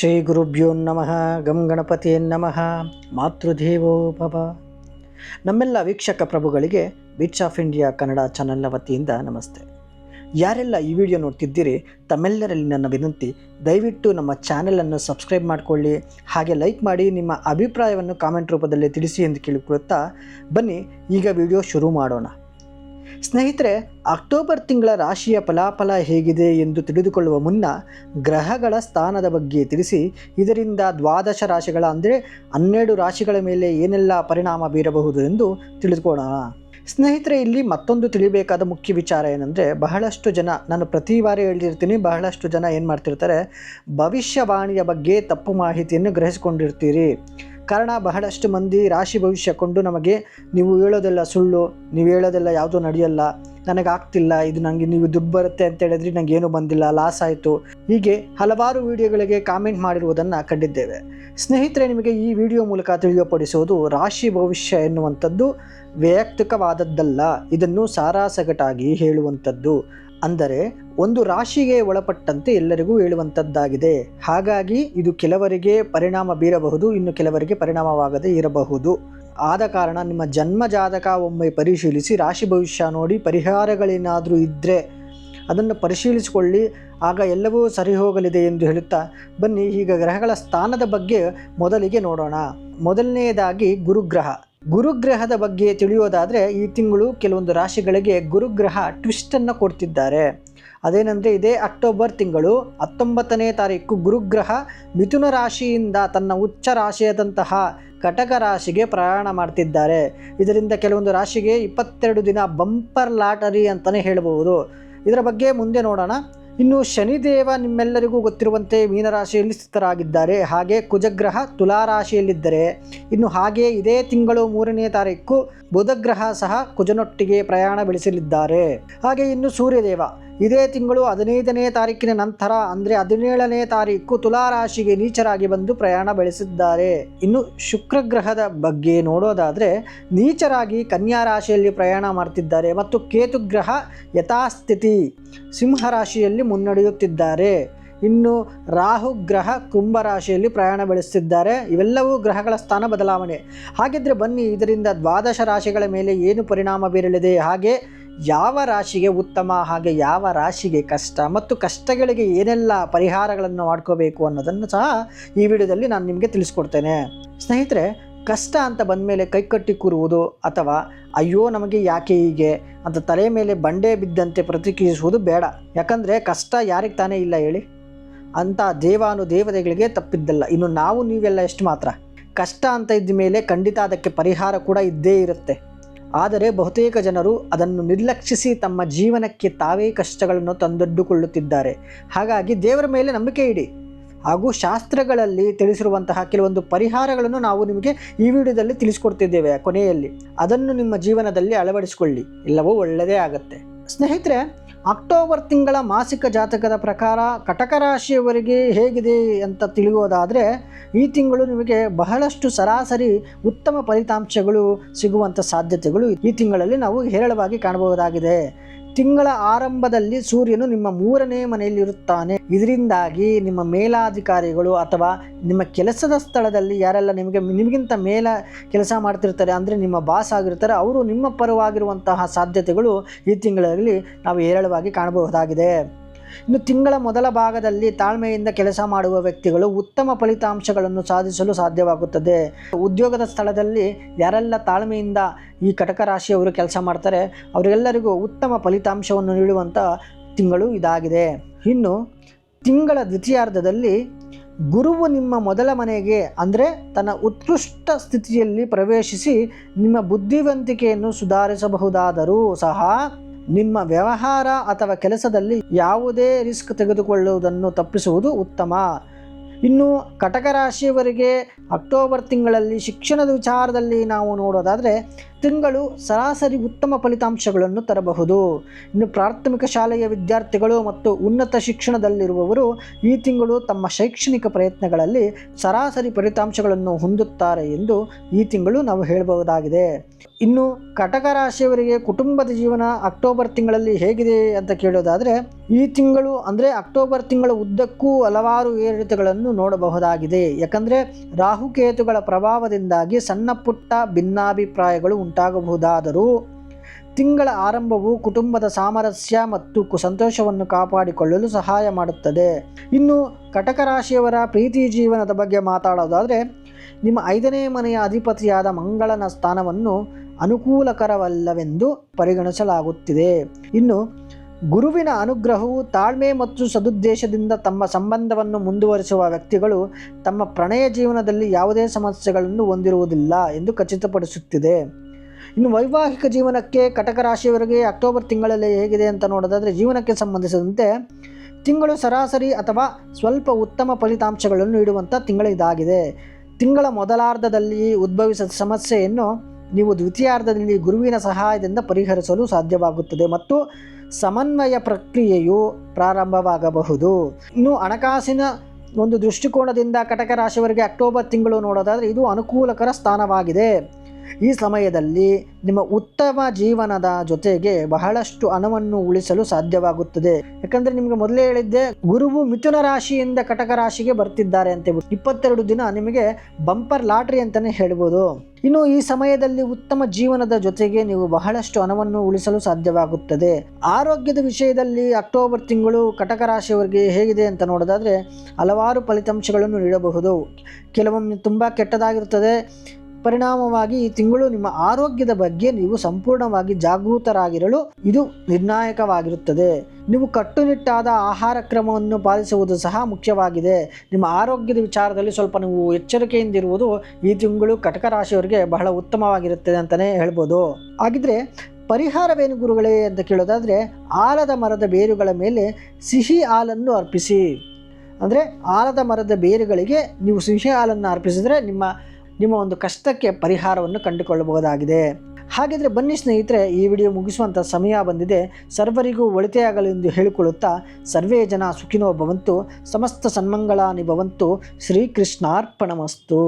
ಶ್ರೀ ಗುರುಭ್ಯೋ ನಮಃ, ಗಂ ನಮಃ, ಮಾತೃದೇವೋ ಭವ. ನಮ್ಮೆಲ್ಲ ವೀಕ್ಷಕ ಪ್ರಭುಗಳಿಗೆ ಬೀಚ್ ಆಫ್ ಇಂಡಿಯಾ ಕನ್ನಡ ಚಾನೆಲ್ನ ವತಿಯಿಂದ ನಮಸ್ತೆ. ಯಾರೆಲ್ಲ ಈ ವಿಡಿಯೋ ನೋಡ್ತಿದ್ದೀರಿ, ತಮ್ಮೆಲ್ಲರಲ್ಲಿ ನನ್ನ ವಿನಂತಿ, ದಯವಿಟ್ಟು ನಮ್ಮ ಚಾನೆಲನ್ನು ಸಬ್ಸ್ಕ್ರೈಬ್ ಮಾಡಿಕೊಳ್ಳಿ, ಹಾಗೆ ಲೈಕ್ ಮಾಡಿ, ನಿಮ್ಮ ಅಭಿಪ್ರಾಯವನ್ನು ಕಾಮೆಂಟ್ ರೂಪದಲ್ಲಿ ತಿಳಿಸಿ ಎಂದು ಕೇಳಿಕೊಳ್ಳುತ್ತಾ ಬನ್ನಿ, ಈಗ ವಿಡಿಯೋ ಶುರು ಮಾಡೋಣ. ಸ್ನೇಹಿತರೆ, ಅಕ್ಟೋಬರ್ ತಿಂಗಳ ರಾಶಿಯ ಫಲಾಫಲ ಹೇಗಿದೆ ಎಂದು ತಿಳಿದುಕೊಳ್ಳುವ ಮುನ್ನ ಗ್ರಹಗಳ ಸ್ಥಾನದ ಬಗ್ಗೆ ತಿಳಿಸಿ, ಇದರಿಂದ ದ್ವಾದಶ ರಾಶಿಗಳ ಅಂದರೆ ಹನ್ನೆರಡು ರಾಶಿಗಳ ಮೇಲೆ ಏನೆಲ್ಲ ಪರಿಣಾಮ ಬೀರಬಹುದು ಎಂದು ತಿಳಿದುಕೊಳ್ಳೋಣ. ಸ್ನೇಹಿತರೆ, ಇಲ್ಲಿ ಮತ್ತೊಂದು ತಿಳಿಬೇಕಾದ ಮುಖ್ಯ ವಿಚಾರ ಏನಂದರೆ, ಬಹಳಷ್ಟು ಜನ, ನಾನು ಪ್ರತಿ ಬಾರಿ ಹೇಳಿರ್ತೀನಿ, ಬಹಳಷ್ಟು ಜನ ಏನು ಮಾಡ್ತಿರ್ತಾರೆ, ಭವಿಷ್ಯವಾಣಿಯ ಬಗ್ಗೆ ತಪ್ಪು ಮಾಹಿತಿಯನ್ನು ಗ್ರಹಿಸಿಕೊಂಡಿರ್ತೀರಿ. ಕಾರಣ ಬಹಳಷ್ಟು ಮಂದಿ ರಾಶಿ ಭವಿಷ್ಯ ಕೊಂಡು ನಮಗೆ ನೀವು ಹೇಳೋದೆಲ್ಲ ಸುಳ್ಳು, ನೀವು ಹೇಳೋದೆಲ್ಲ ಯಾವುದೂ ನಡೆಯಲ್ಲ, ನನಗಾಗ್ತಿಲ್ಲ, ಇದು ನನಗೆ ನೀವು ದುಡ್ಡು ಬರುತ್ತೆ ಅಂತ ಹೇಳಿದ್ರೆ ನನಗೆ ಏನೂ ಬಂದಿಲ್ಲ ಲಾಸ್ ಆಯಿತು. ಹೀಗೆ ಹಲವಾರು ವಿಡಿಯೋಗಳಿಗೆ ಕಾಮೆಂಟ್ ಮಾಡಿರುವುದನ್ನು ಕಂಡಿದ್ದೇವೆ. ಸ್ನೇಹಿತರೆ, ನಿಮಗೆ ಈ ವಿಡಿಯೋ ಮೂಲಕ ತಿಳಿಯಪಡಿಸುವುದು ರಾಶಿ ಭವಿಷ್ಯ ಎನ್ನುವಂಥದ್ದು ವೈಯಕ್ತಿಕವಾದದ್ದಲ್ಲ ಇದನ್ನು ಸಾರಾಸಗಟಾಗಿ ಹೇಳುವಂಥದ್ದು. ಅಂದರೆ ಒಂದು ರಾಶಿಗೆ ಒಳಪಟ್ಟಂತೆ ಎಲ್ಲರಿಗೂ ಹೇಳುವಂಥದ್ದಾಗಿದೆ ಹಾಗಾಗಿ ಇದು ಕೆಲವರಿಗೆ ಪರಿಣಾಮ ಬೀರಬಹುದು, ಇನ್ನು ಕೆಲವರಿಗೆ ಪರಿಣಾಮವಾಗದೆ ಇರಬಹುದು. ಆದ ಕಾರಣ ನಿಮ್ಮ ಜನ್ಮ ಜಾತಕ ಒಮ್ಮೆ ಪರಿಶೀಲಿಸಿ, ರಾಶಿ ಭವಿಷ್ಯ ನೋಡಿ ಪರಿಹಾರಗಳೇನಾದರೂ ಇದ್ದರೆ ಅದನ್ನು ಪರಿಶೀಲಿಸಿಕೊಳ್ಳಿ. ಆಗ ಎಲ್ಲವೂ ಸರಿ ಹೋಗಲಿದೆ ಎಂದು ಹೇಳುತ್ತಾ, ಬನ್ನಿ ಈಗ ಗ್ರಹಗಳ ಸ್ಥಾನದ ಬಗ್ಗೆ ಮೊದಲಿಗೆ ನೋಡೋಣ. ಮೊದಲನೆಯದಾಗಿ ಗುರುಗ್ರಹ. ಗುರುಗ್ರಹದ ಬಗ್ಗೆ ತಿಳಿಯೋದಾದರೆ ಈ ತಿಂಗಳು ಕೆಲವೊಂದು ರಾಶಿಗಳಿಗೆ ಗುರುಗ್ರಹ ಟ್ವಿಸ್ಟನ್ನು ಕೊಡ್ತಿದ್ದಾರೆ. ಅದೇನೆಂದರೆ ಇದೇ ಅಕ್ಟೋಬರ್ ತಿಂಗಳು ಹತ್ತೊಂಬತ್ತನೇ ತಾರೀಕು ಗುರುಗ್ರಹ ಮಿಥುನ ರಾಶಿಯಿಂದ ತನ್ನ ಉಚ್ಚ ರಾಶಿಯಾದಂತಹ ಕಟಕ ರಾಶಿಗೆ ಪ್ರಯಾಣ ಮಾಡ್ತಿದ್ದಾರೆ. ಇದರಿಂದ ಕೆಲವೊಂದು ರಾಶಿಗೆ ಇಪ್ಪತ್ತೆರಡು ದಿನ ಬಂಪರ್ ಲಾಟರಿ ಅಂತಲೇ ಹೇಳಬಹುದು. ಇದರ ಬಗ್ಗೆ ಮುಂದೆ ನೋಡೋಣ. ಇನ್ನು ಶನಿದೇವ ನಿಮ್ಮೆಲ್ಲರಿಗೂ ಗೊತ್ತಿರುವಂತೆ ಮೀನರಾಶಿಯಲ್ಲಿ ಸ್ಥಿತರಾಗಿದ್ದಾರೆ. ಹಾಗೆ ಕುಜಗ್ರಹ ತುಲಾರಾಶಿಯಲ್ಲಿದ್ದರೆ ಇನ್ನು ಹಾಗೆ ಇದೇ ತಿಂಗಳು ಮೂರನೇ ತಾರೀಕು ಬುಧಗ್ರಹ ಸಹ ಕುಜನೊಟ್ಟಿಗೆ ಪ್ರಯಾಣ ಬೆಳೆಸಲಿದ್ದಾರೆ. ಹಾಗೆ ಇನ್ನು ಸೂರ್ಯದೇವ. ಇದೇ ತಿಂಗಳು ಹದಿನೈದನೇ ತಾರೀಕಿನ ನಂತರ ಅಂದರೆ ಹದಿನೇಳನೇ ತಾರೀಕು ತುಲಾರಾಶಿಗೆ ನೀಚರಾಗಿ ಬಂದು ಪ್ರಯಾಣ ಬೆಳೆಸಿದ್ದಾರೆ. ಇನ್ನು ಶುಕ್ರಗ್ರಹದ ಬಗ್ಗೆ ನೋಡೋದಾದರೆ ನೀಚರಾಗಿ ಕನ್ಯಾ ರಾಶಿಯಲ್ಲಿ ಪ್ರಯಾಣ ಮಾಡ್ತಿದ್ದಾರೆ ಮತ್ತು ಕೇತುಗ್ರಹ ಯಥಾಸ್ಥಿತಿ ಸಿಂಹರಾಶಿಯಲ್ಲಿ ಮುನ್ನಡೆಯುತ್ತಿದ್ದಾರೆ. ಇನ್ನು ರಾಹು ಗ್ರಹ ಕುಂಭರಾಶಿಯಲ್ಲಿ ಪ್ರಯಾಣ ಬೆಳೆಸ್ತಿದ್ದಾರೆ. ಇವೆಲ್ಲವೂ ಗ್ರಹಗಳ ಸ್ಥಾನ ಬದಲಾವಣೆ. ಹಾಗಿದ್ರೆ ಬನ್ನಿ ಇದರಿಂದ ದ್ವಾದಶ ರಾಶಿಗಳ ಮೇಲೆ ಏನು ಪರಿಣಾಮ ಬೀರಲಿದೆ? ಹಾಗೆ ಯಾವ ರಾಶಿಗೆ ಉತ್ತಮ, ಹಾಗೆ ಯಾವ ರಾಶಿಗೆ ಕಷ್ಟ ಮತ್ತು ಕಷ್ಟಗಳಿಗೆ ಏನೆಲ್ಲ ಪರಿಹಾರಗಳನ್ನು ಮಾಡ್ಕೋಬೇಕು ಅನ್ನೋದನ್ನು ಸಹ ಈ ವಿಡಿಯೋದಲ್ಲಿ ನಾನು ನಿಮಗೆ ತಿಳಿಸ್ಕೊಡ್ತೇನೆ. ಸ್ನೇಹಿತರೆ, ಕಷ್ಟ ಅಂತ ಬಂದ ಮೇಲೆ ಕೈಕಟ್ಟಿ ಕೂರುವುದು ಅಥವಾ ಅಯ್ಯೋ ನಮಗೆ ಯಾಕೆ ಹೀಗೆ ಅಂತ ತಲೆ ಮೇಲೆ ಬಂಡೆ ಬಿದ್ದಂತೆ ಪ್ರತಿಕ್ರಿಯಿಸುವುದು ಬೇಡ. ಯಾಕಂದರೆ ಕಷ್ಟ ಯಾರಿಗೆ ತಾನೇ ಇಲ್ಲ ಹೇಳಿ. ಅಂತ ದೇವಾನು ದೇವತೆಗಳಿಗೆ ತಪ್ಪಿದ್ದಲ್ಲ. ಇನ್ನು ನಾವು ನೀವೆಲ್ಲ ಎಷ್ಟು ಮಾತ್ರ? ಕಷ್ಟ ಅಂತ ಇದ್ದ ಮೇಲೆ ಖಂಡಿತ ಅದಕ್ಕೆ ಪರಿಹಾರ ಕೂಡ ಇದ್ದೇ ಇರುತ್ತೆ. ಆದರೆ ಬಹುತೇಕ ಜನರು ಅದನ್ನು ನಿರ್ಲಕ್ಷಿಸಿ ತಮ್ಮ ಜೀವನಕ್ಕೆ ತಾವೇ ಕಷ್ಟಗಳನ್ನು ತಂದೊಡ್ಡುಕೊಳ್ಳುತ್ತಿದ್ದಾರೆ. ಹಾಗಾಗಿ ದೇವರ ಮೇಲೆ ನಂಬಿಕೆ ಇಡಿ. ಹಾಗೂ ಶಾಸ್ತ್ರಗಳಲ್ಲಿ ತಿಳಿಸಿರುವಂತಹ ಕೆಲವೊಂದು ಪರಿಹಾರಗಳನ್ನು ನಾವು ನಿಮಗೆ ಈ ವಿಡಿಯೋದಲ್ಲಿ ತಿಳಿಸ್ಕೊಡ್ತಿದ್ದೇವೆ ಕೊನೆಯಲ್ಲಿ. ಅದನ್ನು ನಿಮ್ಮ ಜೀವನದಲ್ಲಿ ಅಳವಡಿಸಿಕೊಳ್ಳಿ. ಇಲ್ಲವೋ ಒಳ್ಳೆಯದೇ ಆಗುತ್ತೆ. ಸ್ನೇಹಿತರೆ ಅಕ್ಟೋಬರ್ ತಿಂಗಳ ಮಾಸಿಕ ಜಾತಕದ ಪ್ರಕಾರ ಕಟಕ ರಾಶಿಯವರಿಗೆ ಹೇಗಿದೆ ಅಂತ ತಿಳಿಯೋದಾದರೆ, ಈ ತಿಂಗಳು ನಿಮಗೆ ಬಹಳಷ್ಟು ಸರಾಸರಿ ಉತ್ತಮ ಫಲಿತಾಂಶಗಳು ಸಿಗುವಂಥ ಸಾಧ್ಯತೆಗಳು ಈ ತಿಂಗಳಲ್ಲಿ ನಾವು ಹೇರಳವಾಗಿ ಕಾಣಬಹುದಾಗಿದೆ. ತಿಂಗಳ ಆರಂಭದಲ್ಲಿ ಸೂರ್ಯನು ನಿಮ್ಮ ಮೂರನೇ ಮನೆಯಲ್ಲಿರುತ್ತಾನೆ. ಇದರಿಂದಾಗಿ ನಿಮ್ಮ ಮೇಲಾಧಿಕಾರಿಗಳು ಅಥವಾ ನಿಮ್ಮ ಕೆಲಸದ ಸ್ಥಳದಲ್ಲಿ ಯಾರೆಲ್ಲ ನಿಮಗೆ, ನಿಮಗಿಂತ ಮೇಲ ಕೆಲಸ ಮಾಡ್ತಿರ್ತಾರೆ ಅಂದರೆ ನಿಮ್ಮ ಬಾಸ್ ಆಗಿರ್ತಾರೆ, ಅವರು ನಿಮ್ಮ ಪರವಾಗಿರುವಂತಹ ಸಾಧ್ಯತೆಗಳು ಈ ತಿಂಗಳಲ್ಲಿ ನಾವು ಹೇರಳವಾಗಿ ಕಾಣಬಹುದಾಗಿದೆ. ಇನ್ನು ತಿಂಗಳ ಮೊದಲ ಭಾಗದಲ್ಲಿ ತಾಳ್ಮೆಯಿಂದ ಕೆಲಸ ಮಾಡುವ ವ್ಯಕ್ತಿಗಳು ಉತ್ತಮ ಫಲಿತಾಂಶಗಳನ್ನು ಸಾಧಿಸಲು ಸಾಧ್ಯವಾಗುತ್ತದೆ. ಉದ್ಯೋಗದ ಸ್ಥಳದಲ್ಲಿ ಯಾರೆಲ್ಲ ತಾಳ್ಮೆಯಿಂದ ಈ ಕಟಕ ರಾಶಿಯವರು ಕೆಲಸ ಮಾಡ್ತಾರೆ, ಅವರೆಲ್ಲರಿಗೂ ಉತ್ತಮ ಫಲಿತಾಂಶವನ್ನು ನೀಡುವಂಥ ತಿಂಗಳು ಇದಾಗಿದೆ. ಇನ್ನು ತಿಂಗಳ ದ್ವಿತೀಯಾರ್ಧದಲ್ಲಿ ಗುರುವು ನಿಮ್ಮ ಮೊದಲ ಮನೆಗೆ ಅಂದರೆ ತನ್ನ ಉತ್ಕೃಷ್ಟ ಸ್ಥಿತಿಯಲ್ಲಿ ಪ್ರವೇಶಿಸಿ ನಿಮ್ಮ ಬುದ್ಧಿವಂತಿಕೆಯನ್ನು ಸುಧಾರಿಸಬಹುದಾದರೂ ಸಹ ನಿಮ್ಮ ವ್ಯವಹಾರ ಅಥವಾ ಕೆಲಸದಲ್ಲಿ ಯಾವುದೇ ರಿಸ್ಕ್ ತೆಗೆದುಕೊಳ್ಳುವುದನ್ನು ತಪ್ಪಿಸುವುದು ಉತ್ತಮ. ಇನ್ನು ಕಟಕ ರಾಶಿಯವರಿಗೆ ಅಕ್ಟೋಬರ್ ತಿಂಗಳಲ್ಲಿ ಶಿಕ್ಷಣದ ವಿಚಾರದಲ್ಲಿ ನಾವು ನೋಡೋದಾದರೆ ತಿಂಗಳು ಸರಾಸರಿ ಉತ್ತಮ ಫಲಿತಾಂಶಗಳನ್ನು ತರಬಹುದು. ಇನ್ನು ಪ್ರಾಥಮಿಕ ಶಾಲೆಯ ವಿದ್ಯಾರ್ಥಿಗಳು ಮತ್ತು ಉನ್ನತ ಶಿಕ್ಷಣದಲ್ಲಿರುವವರು ಈ ತಿಂಗಳು ತಮ್ಮ ಶೈಕ್ಷಣಿಕ ಪ್ರಯತ್ನಗಳಲ್ಲಿ ಸರಾಸರಿ ಫಲಿತಾಂಶಗಳನ್ನು ಹೊಂದುತ್ತಾರೆ ಎಂದು ಈ ತಿಂಗಳು ನಾವು ಹೇಳಬಹುದಾಗಿದೆ. ಇನ್ನು ಕಟಕ ರಾಶಿಯವರಿಗೆ ಕುಟುಂಬದ ಜೀವನ ಅಕ್ಟೋಬರ್ ತಿಂಗಳಲ್ಲಿ ಹೇಗಿದೆ ಅಂತ ಕೇಳೋದಾದರೆ, ಈ ತಿಂಗಳು ಅಂದರೆ ಅಕ್ಟೋಬರ್ ತಿಂಗಳ ಉದ್ದಕ್ಕೂ ಹಲವಾರು ಏರಿಳಿತಗಳನ್ನು ನೋಡಬಹುದಾಗಿದೆ. ಯಾಕಂದರೆ ರಾಹುಕೇತುಗಳ ಪ್ರಭಾವದಿಂದಾಗಿ ಸಣ್ಣ ಪುಟ್ಟ ಭಿನ್ನಾಭಿಪ್ರಾಯಗಳು ಉಂಟಾಗಬಹುದಾದರೂ ತಿಂಗಳ ಆರಂಭವು ಕುಟುಂಬದ ಸಾಮರಸ್ಯ ಮತ್ತು ಸಂತೋಷವನ್ನು ಕಾಪಾಡಿಕೊಳ್ಳಲು ಸಹಾಯ ಮಾಡುತ್ತದೆ. ಇನ್ನು ಕಟಕ ರಾಶಿಯವರ ಪ್ರೀತಿ ಜೀವನದ ಬಗ್ಗೆ ಮಾತಾಡೋದಾದರೆ, ನಿಮ್ಮ ಐದನೇ ಮನೆಯ ಅಧಿಪತಿಯಾದ ಮಂಗಳನ ಸ್ಥಾನವನ್ನು ಅನುಕೂಲಕರವಲ್ಲವೆಂದು ಪರಿಗಣಿಸಲಾಗುತ್ತಿದೆ. ಇನ್ನು ಗುರುವಿನ ಅನುಗ್ರಹವು ತಾಳ್ಮೆ ಮತ್ತು ಸದುದ್ದೇಶದಿಂದ ತಮ್ಮ ಸಂಬಂಧವನ್ನು ಮುಂದುವರಿಸುವ ವ್ಯಕ್ತಿಗಳು ತಮ್ಮ ಪ್ರಣಯ ಜೀವನದಲ್ಲಿ ಯಾವುದೇ ಸಮಸ್ಯೆಗಳನ್ನು ಹೊಂದಿರುವುದಿಲ್ಲ ಎಂದು ಖಚಿತಪಡಿಸುತ್ತಿದೆ. ಇನ್ನು ವೈವಾಹಿಕ ಜೀವನಕ್ಕೆ ಕಟಕ ರಾಶಿಯವರಿಗೆ ಅಕ್ಟೋಬರ್ ತಿಂಗಳಲ್ಲಿ ಹೇಗಿದೆ ಅಂತ ನೋಡೋದಾದರೆ ಜೀವನಕ್ಕೆ ಸಂಬಂಧಿಸಿದಂತೆ ತಿಂಗಳು ಸರಾಸರಿ ಅಥವಾ ಸ್ವಲ್ಪ ಉತ್ತಮ ಫಲಿತಾಂಶಗಳನ್ನು ನೀಡುವಂಥ ತಿಂಗಳು ಇದಾಗಿದೆ. ತಿಂಗಳ ಮೊದಲಾರ್ಧದಲ್ಲಿ ಉದ್ಭವಿಸಿದ ಸಮಸ್ಯೆಯನ್ನು ನೀವು ದ್ವಿತೀಯಾರ್ಧದಲ್ಲಿ ಗುರುವಿನ ಸಹಾಯದಿಂದ ಪರಿಹರಿಸಲು ಸಾಧ್ಯವಾಗುತ್ತದೆ ಮತ್ತು ಸಮನ್ವಯ ಪ್ರಕ್ರಿಯೆಯು ಪ್ರಾರಂಭವಾಗಬಹುದು. ಇನ್ನು ಹಣಕಾಸಿನ ಒಂದು ದೃಷ್ಟಿಕೋನದಿಂದ ಕಟಕ ರಾಶಿಯವರಿಗೆ ಅಕ್ಟೋಬರ್ ತಿಂಗಳು ನೋಡೋದಾದರೆ ಇದು ಅನುಕೂಲಕರ ಸ್ಥಾನವಾಗಿದೆ. ಈ ಸಮಯದಲ್ಲಿ ನಿಮ್ಮ ಉತ್ತಮ ಜೀವನದ ಜೊತೆಗೆ ಬಹಳಷ್ಟು ಹಣವನ್ನು ಉಳಿಸಲು ಸಾಧ್ಯವಾಗುತ್ತದೆ. ಯಾಕಂದ್ರೆ ನಿಮಗೆ ಮೊದಲೇ ಹೇಳಿದ್ದೆ, ಗುರುವು ಮಿಥುನ ರಾಶಿಯಿಂದ ಕಟಕ ರಾಶಿಗೆ ಬರ್ತಿದ್ದಾರೆ ಅಂತ ಇಪ್ಪತ್ತೆರಡು ದಿನ ನಿಮಗೆ ಬಂಪರ್ ಲಾಟ್ರಿ ಅಂತಲೇ ಹೇಳ್ಬೋದು. ಇನ್ನು ಈ ಸಮಯದಲ್ಲಿ ಉತ್ತಮ ಜೀವನದ ಜೊತೆಗೆ ನೀವು ಬಹಳಷ್ಟು ಹಣವನ್ನು ಉಳಿಸಲು ಸಾಧ್ಯವಾಗುತ್ತದೆ. ಆರೋಗ್ಯದ ವಿಷಯದಲ್ಲಿ ಅಕ್ಟೋಬರ್ ತಿಂಗಳು ಕಟಕ ರಾಶಿಯವರಿಗೆ ಹೇಗಿದೆ ಅಂತ ನೋಡೋದಾದರೆ ಹಲವಾರು ಫಲಿತಾಂಶಗಳನ್ನು ನೀಡಬಹುದು. ಕೆಲವೊಮ್ಮೆ ತುಂಬ ಕೆಟ್ಟದಾಗಿರುತ್ತದೆ ಪರಿಣಾಮವಾಗಿ ಈ ತಿಂಗಳು ನಿಮ್ಮ ಆರೋಗ್ಯದ ಬಗ್ಗೆ ನೀವು ಸಂಪೂರ್ಣವಾಗಿ ಜಾಗೃತರಾಗಿರಲು ಇದು ನಿರ್ಣಾಯಕವಾಗಿರುತ್ತದೆ. ನೀವು ಕಟ್ಟುನಿಟ್ಟಾದ ಆಹಾರ ಕ್ರಮವನ್ನು ಪಾಲಿಸುವುದು ಸಹ ಮುಖ್ಯವಾಗಿದೆ. ನಿಮ್ಮ ಆರೋಗ್ಯದ ವಿಚಾರದಲ್ಲಿ ಸ್ವಲ್ಪ ನೀವು ಎಚ್ಚರಿಕೆಯಿಂದಿರುವುದು ಈ ತಿಂಗಳು ಕಟಕ ರಾಶಿಯವರಿಗೆ ಬಹಳ ಉತ್ತಮವಾಗಿರುತ್ತದೆ ಅಂತಲೇ ಹೇಳ್ಬೋದು. ಹಾಗಿದ್ರೆ ಪರಿಹಾರವೇನು ಗುರುಗಳೇ ಅಂತ ಕೇಳೋದಾದರೆ ಆಲದ ಮರದ ಬೇರುಗಳ ಮೇಲೆ ಸಿಹಿ ಹಾಲನ್ನು ಅರ್ಪಿಸಿ. ಅಂದರೆ ಆಲದ ಮರದ ಬೇರುಗಳಿಗೆ ನೀವು ಸಿಹಿ ಹಾಲನ್ನು ಅರ್ಪಿಸಿದರೆ ನಿಮ್ಮ ನಿಮ್ಮ ಒಂದು ಕಷ್ಟಕ್ಕೆ ಪರಿಹಾರವನ್ನು ಕಂಡುಕೊಳ್ಳಬಹುದಾಗಿದೆ. ಹಾಗಿದ್ರೆ ಬನ್ನಿ ಸ್ನೇಹಿತರೆ, ಈ ವಿಡಿಯೋ ಮುಗಿಸುವಂಥ ಸಮಯ ಬಂದಿದೆ. ಸರ್ವರಿಗೂ ಒಳಿತೆಯಾಗಲಿ ಎಂದು ಹೇಳಿಕೊಳ್ಳುತ್ತಾ ಸರ್ವೇ ಜನ ಸುಖಿನೋ ಭವಂತು, ಸಮಸ್ತ ಸನ್ಮಂಗಳಾನಿ ಭವಂತು, ಶ್ರೀಕೃಷ್ಣಾರ್ಪಣಮಸ್ತು.